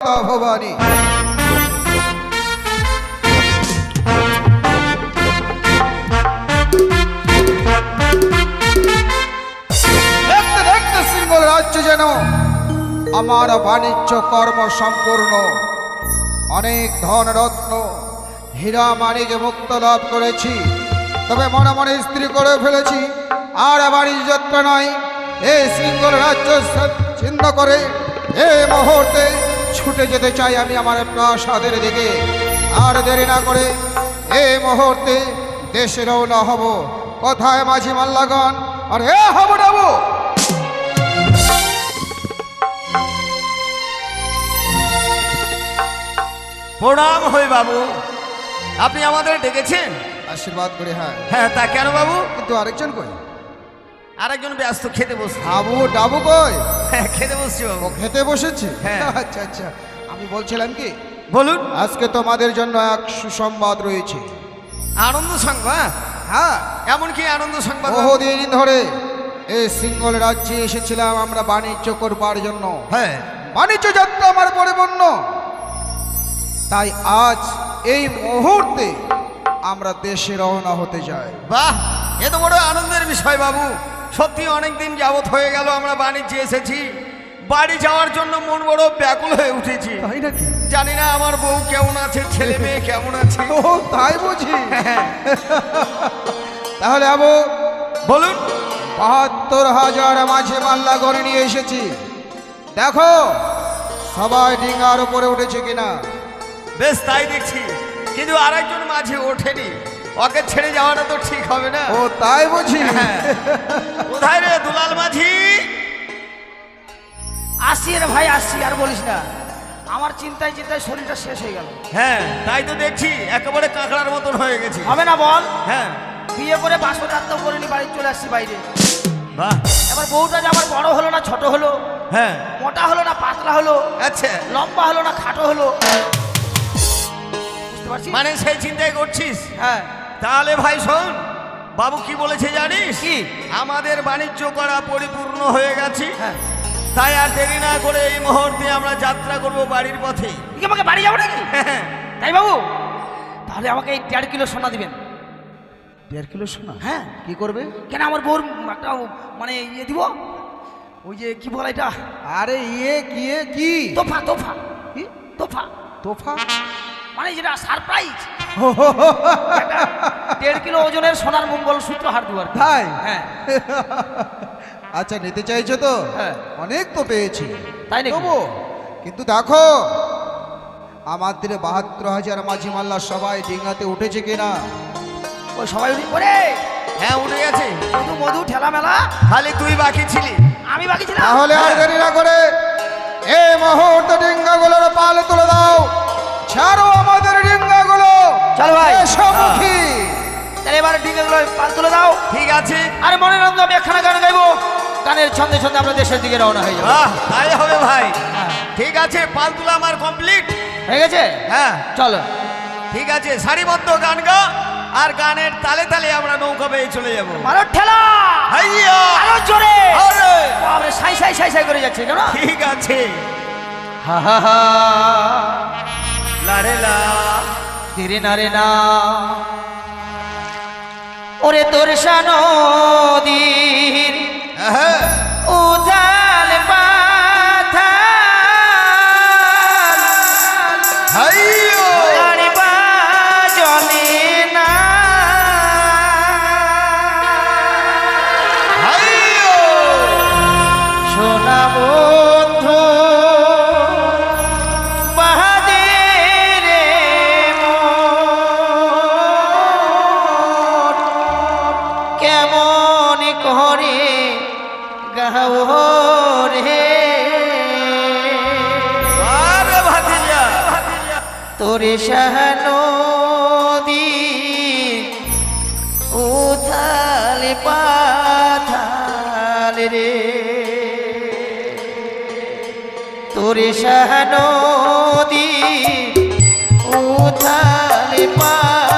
ভবানী। আমার বাণিজ্য কর্ম সম্পূর্ণ। অনেক ধন রত্ন হীরা মানিকে মুক্ত লাভ করেছি। তবে মনে মনে স্ত্রী করে ফেলেছি। আর ইজ্জত নয় এই সিঙ্গল রাজ্য চিন্তা করে এই মুহূর্তে ছুটে যেতে চাই আমি আমার প্রাসাদের দিকে। আর দেরি না করে এই মুহূর্তে দেশে রওনা হব। কোথায় মাঝি মাল্লাগণ? আর এ হব ডাবো প্রণাম হই বাবু। আপনি আমাদের ডেকেছেন? আশীর্বাদ করে হ্যাঁ। হ্যাঁ তা কেন বাবু? কিন্তু আরেকজন কই? আরেকজন ব্যস্ত খেতে বসছে। হাবু ডাবু কই? হ্যাঁ খেতে বসছি ও। বাবু খেতে বসেছে? হ্যাঁ। আচ্ছা আচ্ছা। আমি বলছিলাম কি বলুন। আজকে তোমাদের জন্য এক সুসংবাদ রয়েছে। আনন্দ সংবাদ? হ্যাঁ। এমন কি আনন্দ সংবাদ? বাবু? বহুদিন ধরে এই সিঙ্গল রাজ্যে এসেছিলাম আমরা বাণিজ্য করবার জন্য। হ্যাঁ। বাণিজ্য যাত্রা আমার পরিপূর্ণ। তাই আজ এই মুহূর্তে আমরা দেশে রওনা হতে যাই বাহ এ তো বড় আনন্দের বিষয় বাবু। সত্যি অনেক দিন যাবৎ হয়ে গেল আমরা বাণিজ্যে এসেছি। বাড়ি যাওয়ার জন্য মন বড় ব্যাকুল হয়ে উঠেছি। তাই নাকি? জানি না আমার বউ কেমন আছে ছেলে মেয়ে কেমন আছে। ও তাই বুঝি। তাহলে আবু বলুন। বাহাত্তর হাজার মাঝে মাল্লা করে নিয়ে এসেছি। দেখো সবাই ডিঙ্গার উপরে উঠেছে কিনা। বেশ তাই দেখছি। কিন্তু আরেকজন মাঝে ওঠেনি। ওকে ছেড়ে যাওয়াটা তো ঠিক হবে না। ও তাই বুঝি। হ্যাঁ। কোথায় রে দুলাল মাঝি? আসছি রে ভাই আসছি আর বলিস না। আমার চিন্তায় চিন্তায় শরীরটা শেষ হয়ে গেল। হ্যাঁ তাই তো দেখছি একেবারে কাঁকড়ার মতন হয়ে গেছি। হবে না বল। হ্যাঁ। বিয়ে করে বাসর করে নি বাড়ি চলে আসছি বাইরে। বাহ। এবার বউটা যে আমার বড় হলো না ছোট হলো হ্যাঁ। মোটা হলো না পাতলা হলো আচ্ছা। লম্বা হলো না খাটো হলো বুঝতে পারছিস? মানে সেই চিন্তাই করছিস? হ্যাঁ। তাহলে ভাই শোন বাবু কি বলেছে জানিস? কি? আমাদের বাণিজ্য করা পরিপূর্ণ হয়ে গেছে। হ্যাঁ। তাই আর দেরি না করে এই মুহূর্তে আমরা যাত্রা করব বাড়ির পথে। আমাকে বাড়ি যাব নাকি? হ্যাঁ তাই বাবু তাহলে আমাকে এই দেড় কিলো সোনা দিবেন। দেড় কিলো সোনা? হ্যাঁ। কি করবে? কেন আমার বউর একটা মানে ইয়ে দিব? ওই যে কি বলে এটা? আরে ইয়ে কিয়ে কি? তোফা তোফা। কি? তোফা। তোফা? মানে যেটা সারপ্রাইজ দেড় কিলো ওজনের সোনার মঙ্গল সূত্র হার দুয়ার। তাই? হ্যাঁ। আচ্ছা নিতে চাইছো তো? হ্যাঁ। অনেক তো পেয়েছি। তাই নাকি? তবু কিন্তু দেখো আমাদের বাহাত্তর হাজার মাঝি মাল্লা সবাই ডিঙ্গাতে উঠেছে কিনা? ওই সবাই উঠে ওরে! হ্যাঁ উঠে গেছে। মধু মধু ঠেলা মেলা। খালি তুই বাকি ছিলি। আমি বাকি ছিলাম? তাহলে আর হ্যাঁ। দেরি না করে এই মুহূর্তে ডিঙ্গাগুলোর পালে তুলে দাও। ছাড়ো আমাদের ডিঙ্গাগুলো চল ভাই। দেশমুখী তাহলে এবারে ডিঙে গুলো পাল তুলে দাও। ঠিক আছে। আর মনে নন্দ আমি একখানা গান গাইবো। গানের ছন্দে ছন্দে আমরা দেশের দিকে রওনা হয়ে যাব। তাই হবে ভাই। হ্যাঁ। ঠিক আছে পালতুলা আমার কমপ্লিট হয়ে গেছে? হ্যাঁ। চলো। ঠিক আছে সারিবদ্ধ গান গা আর গানের তালে তালে আমরা নৌকা বেয়ে চলে যাব। মারো ঠেলা! আরও জোরে! আরে! সাই সাই সাই সাই করে যাচ্ছে কেন? ঠিক আছে। হা হা হা। লারে লা। ধীরে না রে না। ওরে তোর সানদীর হ্যাঁ। শাহানদী উথাল পাথাল রে। তোর শাহানদী উথাল পাথাল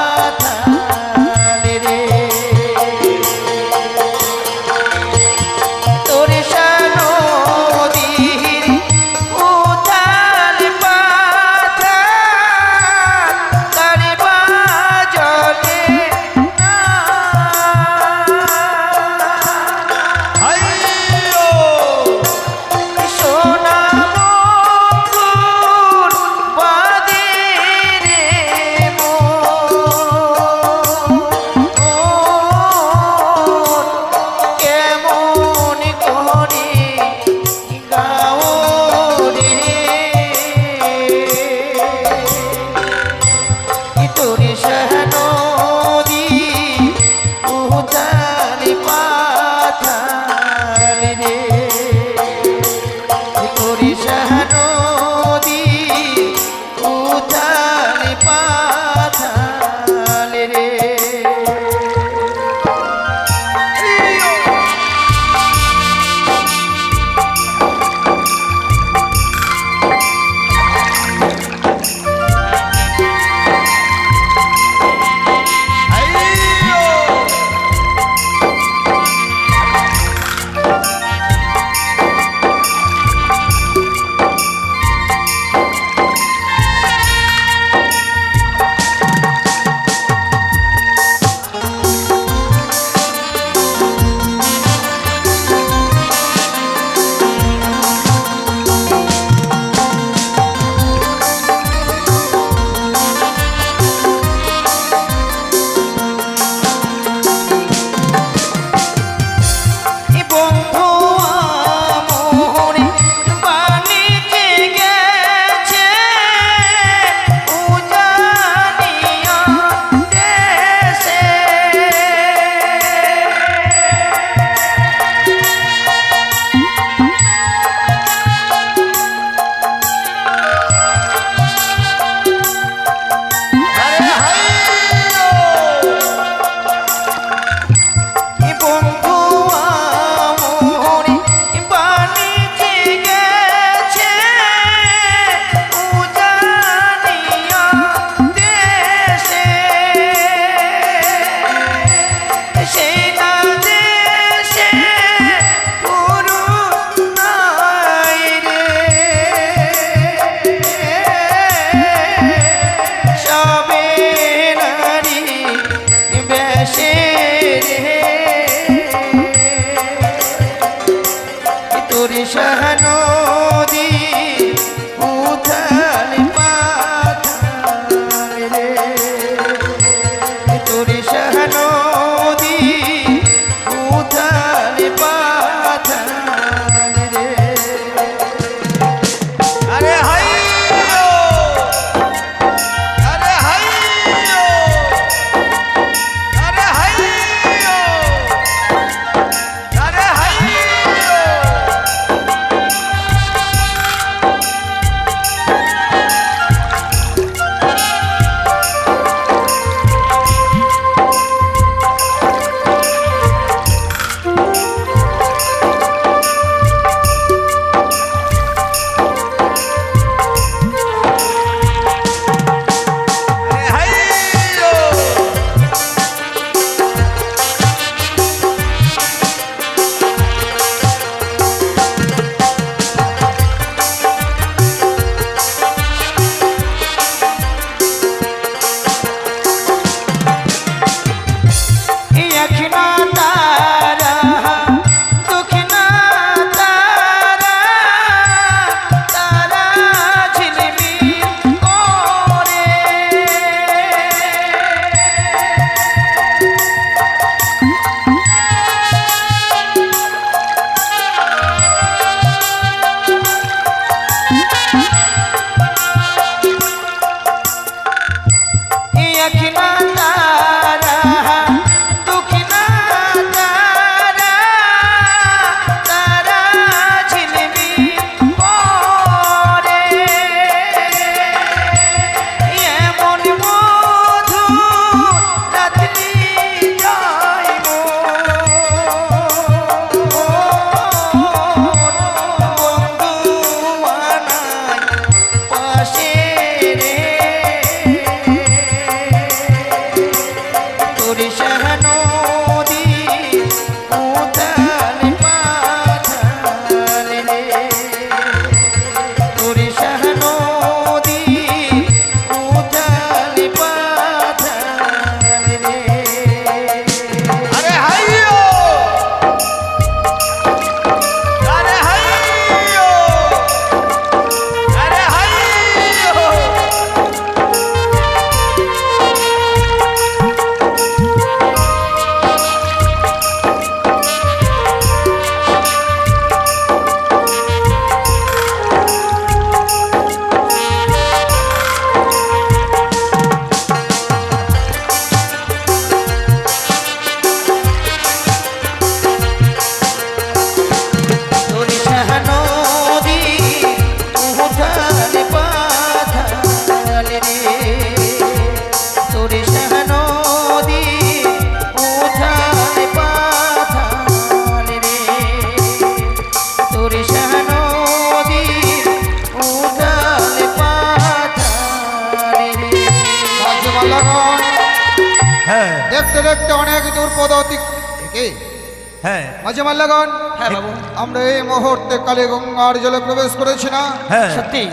করেছি না? হ্যাঁ। সত্যি।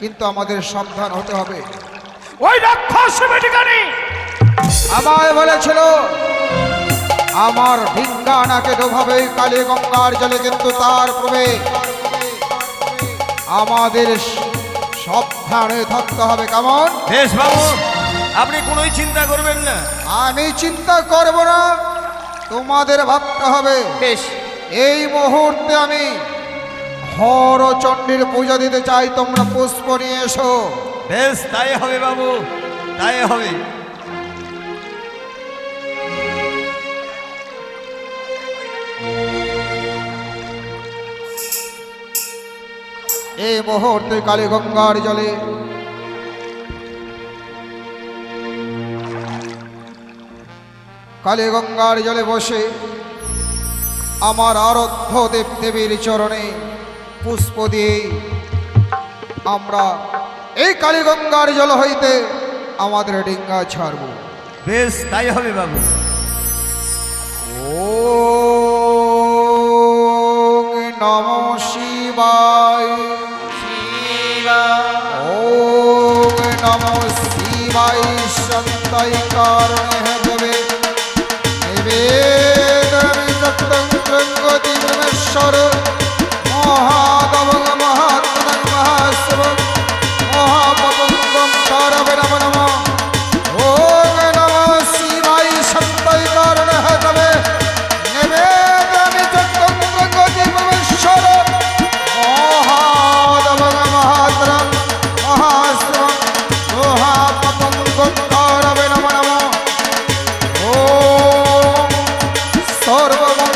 কিন্তু আমাদের সাবধান হতে হবে। ওই রাক্ষস বেটিকানি! আমায় বলেছিল আমার ঢিঙ্গানাকে ডোভাবে কালী গঙ্গার জলে কিন্তু তার প্রবেশ। আমাদের সাবধানে থাকতে হবে কেমন? বেশ বাবু আপনি কোনোই চিন্তা করবেন না। আমি চিন্তা করব না। তোমাদের ভাবতে হবে। বেশ। এই মুহূর্তে আমি হরচণ্ডীর পূজা দিতে চাই তোমরা পুষ্প নিয়ে এসো। বেশ তাই হবে বাবু তাই হবে। এই মুহূর্তে কালী গঙ্গার জলে কালী গঙ্গার জলে বসে আমার আরাধ্য দেব দেবীর চরণে পুষ্প দিয়ে আমরা এই কালী গঙ্গার জল হইতে আমাদের ডিঙ্গা ছাড়ব। বেশ তাই হবে বাবু। ও নম শিবায়। ওম নম শিবায় সন্তই কারণে দেবে। চক্রঙ্গতি পরমেশ্বর মহাদবং সর্বমঙ্গল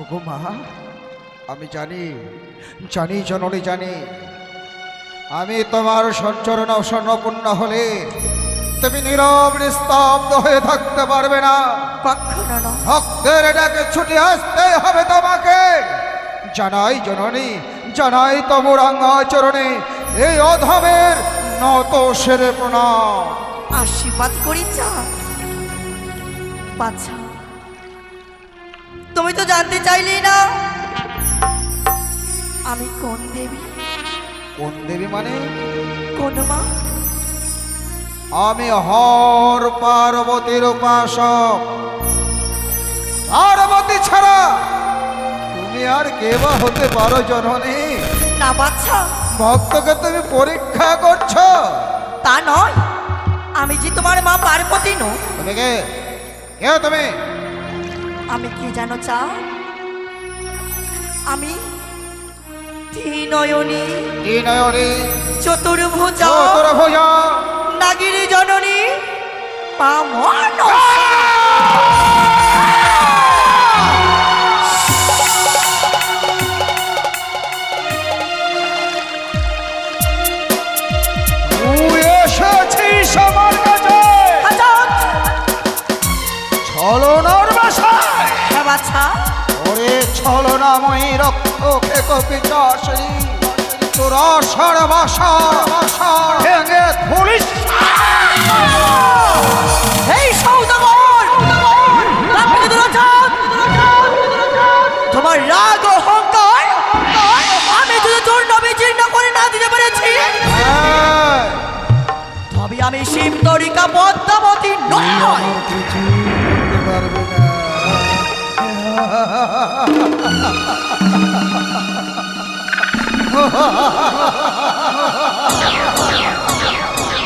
ওগো মা আমি জানি জানি জননী জানি। আমি তোমার সঞ্চরণ স্বর্ণপূর্ণ হলে তুমি নীরব নিস্তব্ধ হয়ে থাকতে পারবে না। ভক্তের ডাকে ছুটে আসতে হবে তোমাকে। জানাই জননী জানাই তমরাঙ্গা চরণে এই অধমের নত সেরে প্রণাম। আশীর্বাদ করি চা বাচ্চা তুমি তো জানতে চাইলে না। আমি কোন দেবী? কোন দেবী মানে? কোন মা? আমি হর পার্বতীর উপাসক। পার্বতী ছাড়া তুমি আর কে বা হতে পারো জননী? না বাচ্চা ভক্তকে তুমি পরীক্ষা করছ? তা নয়। আমি যে তোমার মা পার্বতী নো তুমি কে? কে তুমি? আমি কি জানো চাও আমি নয়নী কি নয়নী চতুর্ভুজ। চতুর্ভুজা। নাগিনী জননী। পামন ছলনাময়ী রক্ত খেত পিচাসী তোর আষাঢ় বাসা বাসা ভেঙে ধুলিস। এই সৌদাগর তোমার রাগ অহংকার আমি যদি তোর নবী জীর্ণ করে না দিতে পেরেছি হ্যাঁ, তবে আমি শিব তরিকা পদ্মাবতী নয়।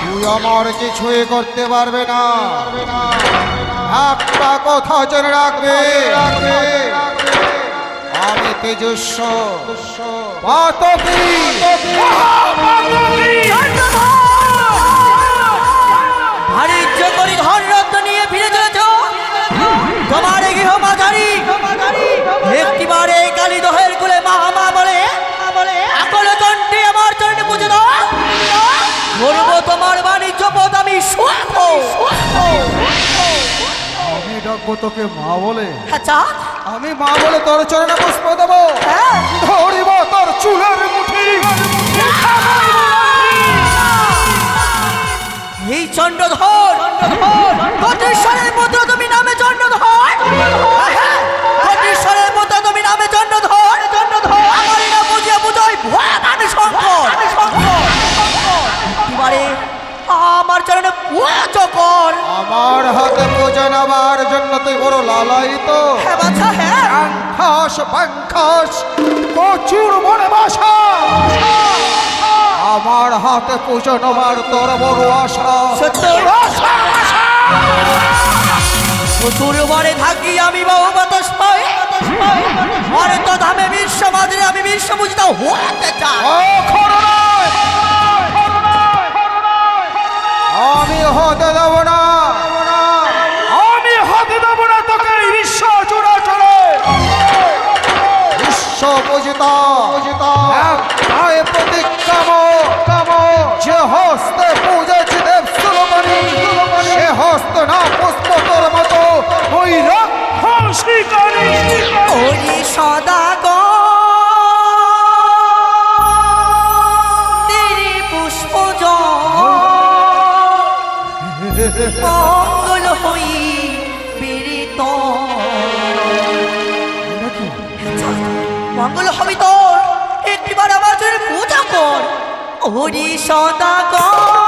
তুই আমার কিছুই করতে পারবে না। একটা কথা জেনে রাখবে। আমি তেজস্ব। বাণিজ্য করি ধন বলব তোমার বাণিজ্য পথ আমি আমি ডাকবো তোকে মা বলে। আচ্ছা। আমি মা বলে তোর চরণে পুষ্প দেবো। হ্যাঁ। ধরিব তোর চুলের মুঠি। এই চন্দ্রধর আমার হাতে পূজা নেবার জন্য তুই বড় হ্যাঁ বাছা হ্যাঁ। পাঙ্খাস প্রচুর মনে বাসা। আমার হাতে পুজো নেবার তোর বড় আশা। প্রচুর বারে থাকি আমি বাবু বাতাস পাই। মরে তো ধামে বিশ্ব মাঝে আমি বিশ্ব বুঝতে হতে চাই। আমি হতে দেব না। বিশ্ব পূজিতা একটাই প্রতিক্রম যে হস্তে পূজেছি দেব সুলমণি সে হস্ত না পুষ্প তোর মতো ওই রক্ষণ শিকারী ওরে সদা তেরে পুষ্প মঙ্গল মঙ্গল হবি তোর। একটিবার আমার জন্য পূজা কর। হরি সদা তেরে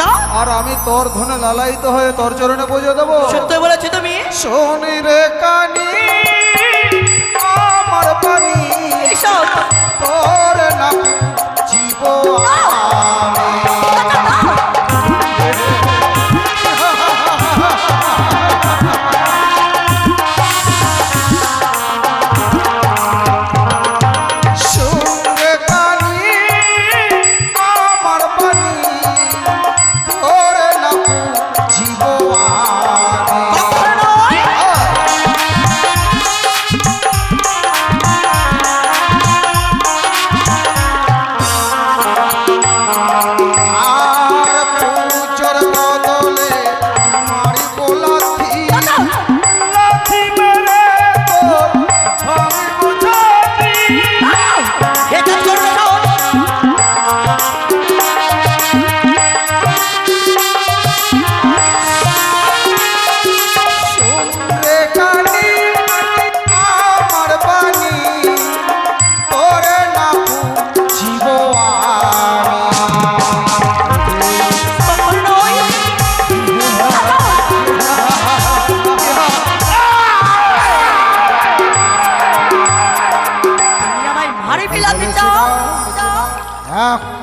দেখাবি আচ্ছা। আর আমি তোর ধনে লালায়িত হয়ে তোর চরণে পুজো দেবো। সত্য বলেছি তুমি? শোনি রে কানি আমার পানি তোর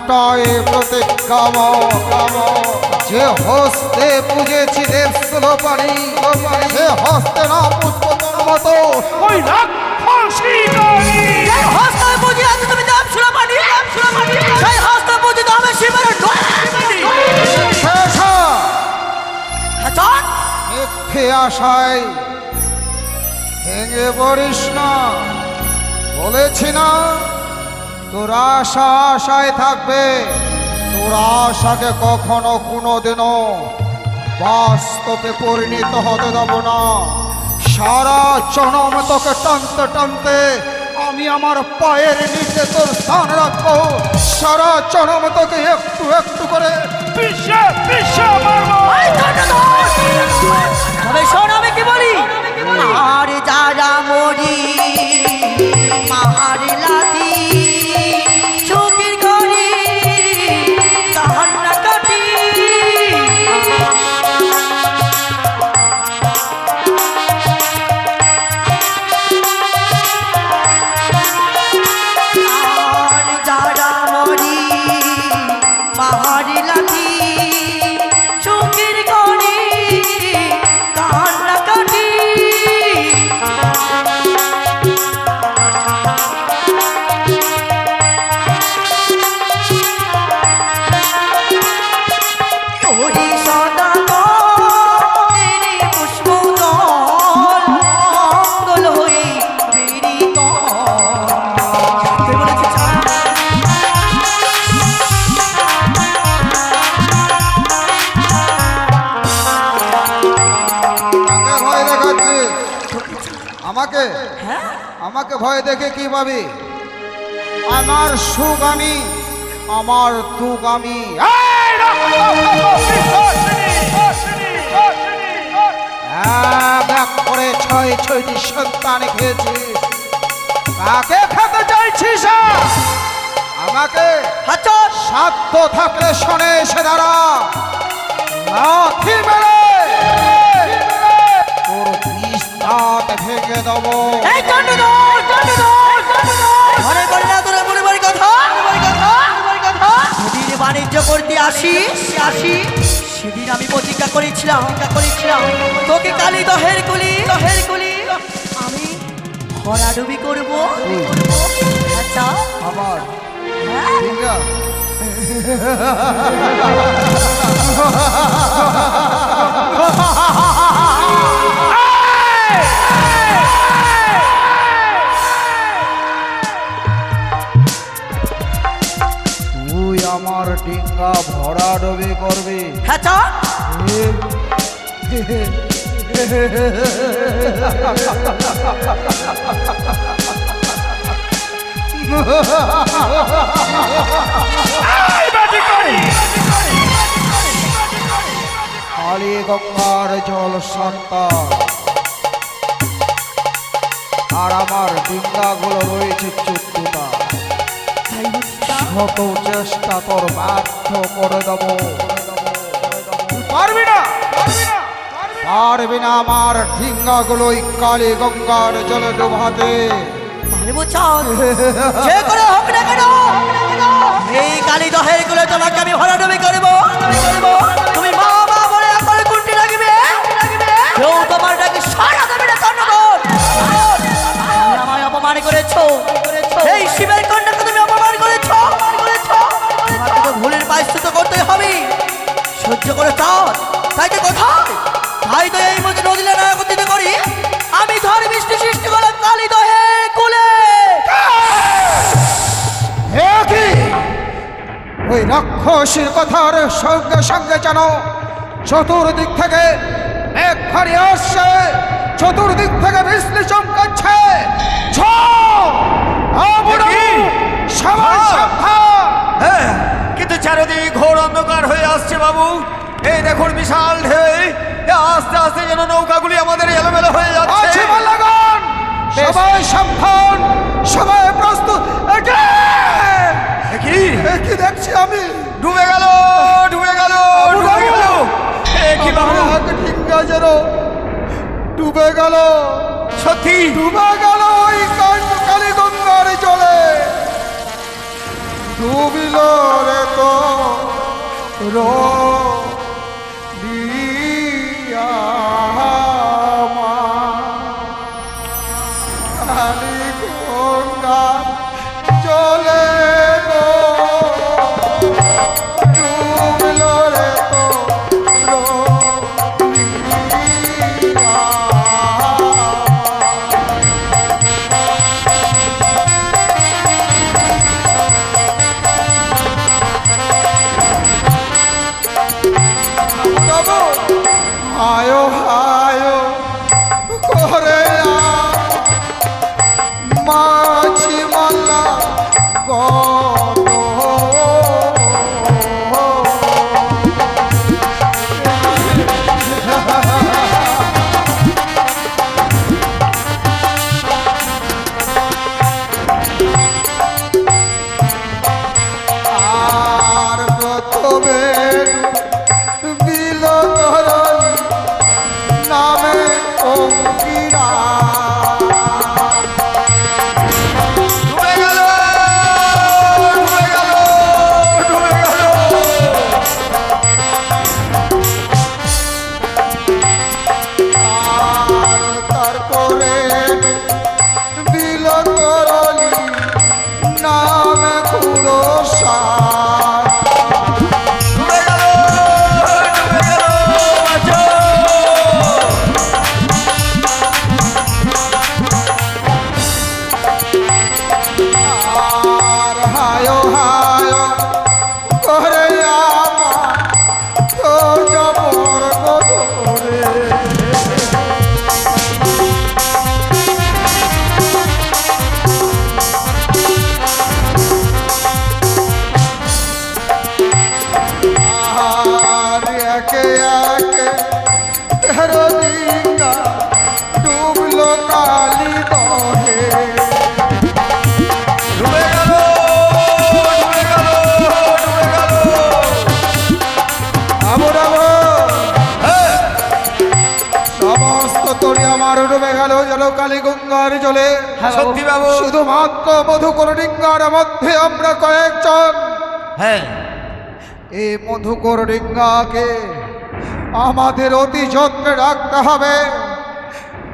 হৃদয়ে প্রতিজ্ঞাম। যে হস্তে পুজেছি পানি সে হস্তে না তোর মতো ওই রাক্ষসী তুমি সেই হস্ত তো আমি শিবের মিথ্যে আশায় ভেঙে পড়িস না। বলেছি না তোর আশা আশায় থাকবে। তোর আশাকে কখনো কোনো দিনও বাস্তবে পরিণত হতে দেব না। সারা জনম তোকে টানতে টানতে আমি আমার পায়ের নিচে তোর স্থান রাখব। সারা জনম তোকে একটু একটু করে পিষে পিষে মারবো। আমাকে? হ্যাঁ? আমাকে ভয় দেখে কি পাবি আমার সুখ আমি আমার দুঃখ আমি। এক করে ছয় ছয়টি সন্তান খেয়েছিস কাকে খেতে চাইছিস আমাকে সাধ্য থাকলে শোনে এসে দাঁড়া। লাথি মেরে দাঁত ভেঙে দেবো। এই চন্ডদর চন্ডদর চন্ডদর ঘরে করে তোরা মনে বাড়ি কথা মনে কথা মনে কথা। সেদিন বাণিজ্য করতে আসি আসি সেদিন আমি প্রতিজ্ঞা করেছিলাম প্রতিজ্ঞা করেছিলাম। তোকে কালি দহের কুলি দহের কুলি। আমি ভরাডুবি করব। আচ্ছা আমার হ্যাঁ? ডবে করবি। হ্যাঁ চা। কালী গঙ্গার জল সন্তান। আর আমার ডিঙ্গাগুলো রয়েছে চোদ্দটা শত চেষ্টা তোর ব্যর্থ করে দেব। পারবি না? পারবি না আমার কালী গঙ্গার জলে ডোবাতে। পারব চাঁদ যে করে হোক না কেন এই কালী দহেরগুলো তোমাকে আমি ভরাডুবি করব। করব তুমি মা মা বলে আমার কুন্টি লাগবে কেউ তোমার ডাকে সারা দেবে না চন্দ্রগণ আমায় অপমান করেছ। তো পায়স্তুত করতে হবে। সহ্য করে চাঁদ তাই তো কোথায় তাই তো এই মধ্যে নদীলে না একত্রিত করি। আমি ধর বৃষ্টি সৃষ্টি করলাম কালী কুলে। হে কি? ওই রাক্ষসীর কথার সঙ্গে সঙ্গে যেন চতুর্দিক থেকে এক ঘরে আসছে। চতুর্দিক থেকে বৃষ্টি চমকাচ্ছে! সবাই সাবধান! হ্যাঁ। কিন্তু চারিদিকে ঘোর অন্ধকার হয়ে আসছে বাবু। এই দেখুন বিশাল ঢেউ। আস্তে আস্তে যেন নৌকাগুলি আমাদের এলোমেলো হয়ে আছে যাচ্ছে সবাই সাবধান! সবাই প্রস্তুত! একে! কি? কি? দেখছি আমি? ডুবে গেল ডুবে গেল ডুবে গেল। কি বাবু এক যেন ডুবে গেল। সত্যি? ডুবে গেল ওই কালী গঙ্গার জলে। ডুবিল রে তো। রো বাবু হায়ো হায়ো কালী গঙ্গার জলে হ্যাঁ সত্যি বাবু শুধুমাত্র মধুকর ডিঙ্গার মধ্যে আমরা কয়েকজন। হ্যাঁ। এই মধুকর ডিঙ্গাকে আমাদের অতি যত্নে রাখতে হবে।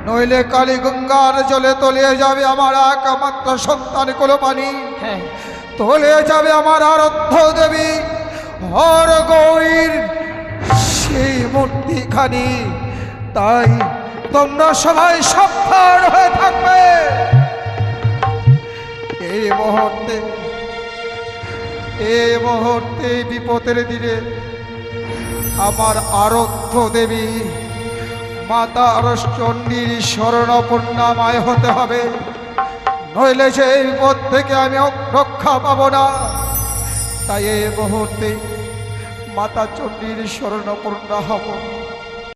নইলে কালী গঙ্গার জলে তলিয়ে যাবে আমার একমাত্র সন্তান কোলপানি। হ্যাঁ। তলে যাবে আমার আরাধ্য দেবী হর গৌরীর সেই মূর্তিখানি তাই তোমরা সবাই সাবধান হয়ে থাকবে। এই মুহূর্তে এই মুহূর্তে বিপদের দিনে আমার আরাধ্য দেবী মাতা চণ্ডীর স্মরণপূর্ণাময় হতে হবে। নইলে সেই বিপদ থেকে আমি রক্ষা পাবো না। তাই এই মুহূর্তে মাতা চণ্ডীর স্মরণপূর্ণ হব।